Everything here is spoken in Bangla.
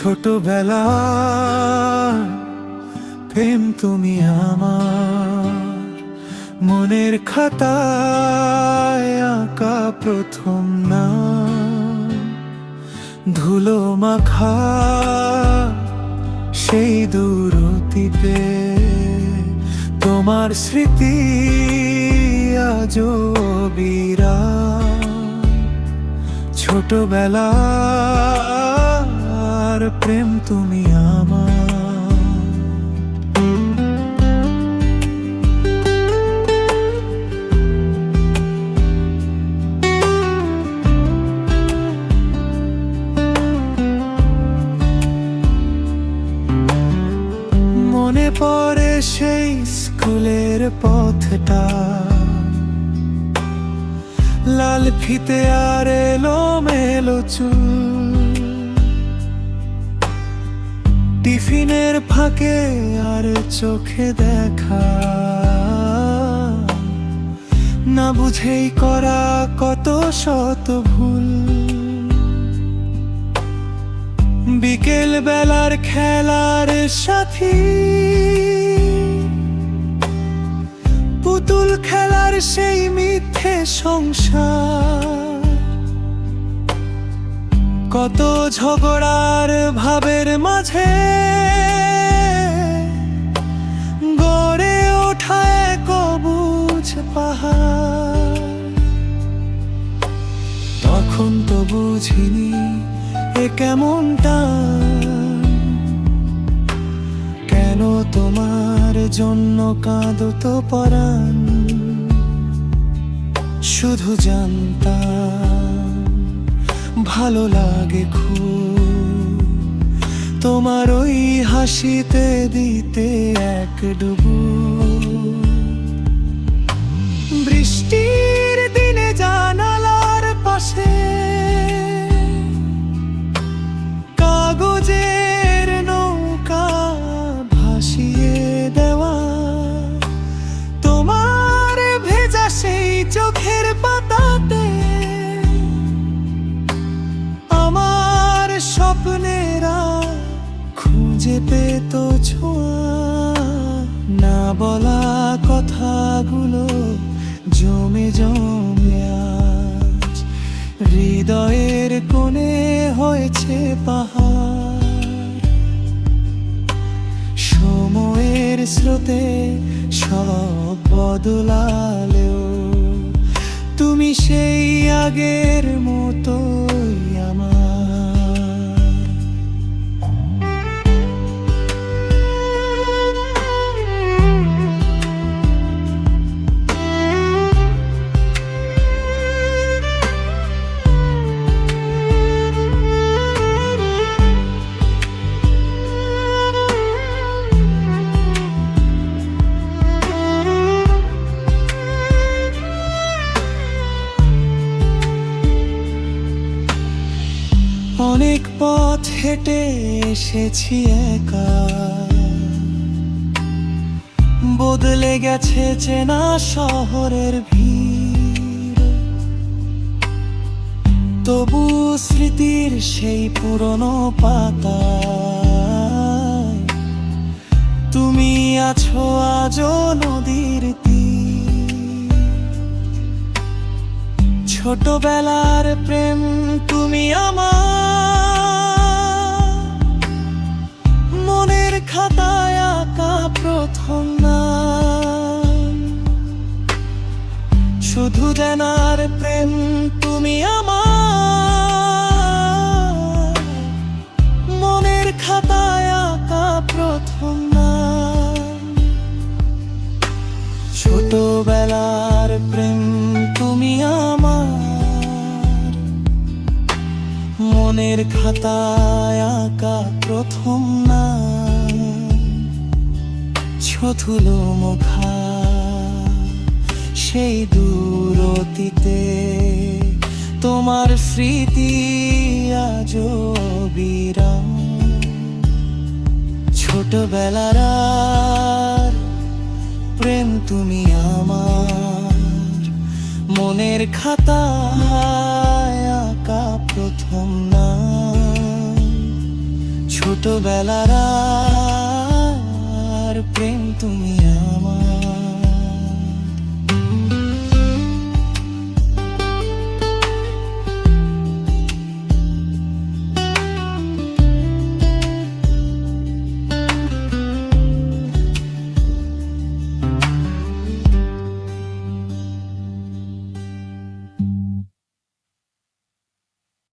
ছোটবেলা প্রেম তুমি আমার মনের খাতায় আঁকা প্রথম না। ধুলো মাখা সেই দূর অতীতে তোমার স্মৃতি আজ বিরা ছোটবেলার প্রেম তুমি আমার। মনে পড়ে সেই স্কুলের পথটা। লাল ফিতে আর এলো মেলো চুল। টিফিনের ফাঁকে আর চোখে দেখা। না বুঝেই করা কত শত ভুল। বিকেল বেলার খেলার সাথী। পুতুল খেলার সেই মিথ্যে সংসার। কত ঝগড়ার ভাবের মাঝে গড়ে ওঠা এক অবুঝ পাহাড়। তখন তো বুঝিনি এ কেমনটা কেন তোমার জন্য কাঁদত পরাণ? শুধু জানতাম ভালো লাগে খুব। তোমার ওই হাসিতে দিতে এক ডুবু। হৃদয়ের কোণে হয়েছে পাহাড়। সময়ের স্রোতে সব বদলালেও তুমি সেই আগের মতোই অনেক পথ হেঁটে এসেছি একা। বদলে গেছে চেনা শহরের ভিড়। তবু স্মৃতির সেই পুরনো পাতা তুমি আছো আজও নদীর ছোটবেলার প্রেম তুমি আমার। মনের খাতায় আঁকা প্রথম শুধু জানার প্রেম তুমি আমার। মনের খাতায় আঁকা প্রথম নাম। ছোটবেলার প্রেম তুমি আমার মনের খাতায় আঁকা প্রথম না ছথুলো মুখা সেই দূর অতীতে তোমার স্মৃতি আজ বিরাম। ছোটবেলার প্রেম তুমি আমার। মনের খাতা আঁকা প্রথম না ছোটবেলার প্রেম তুমি আমার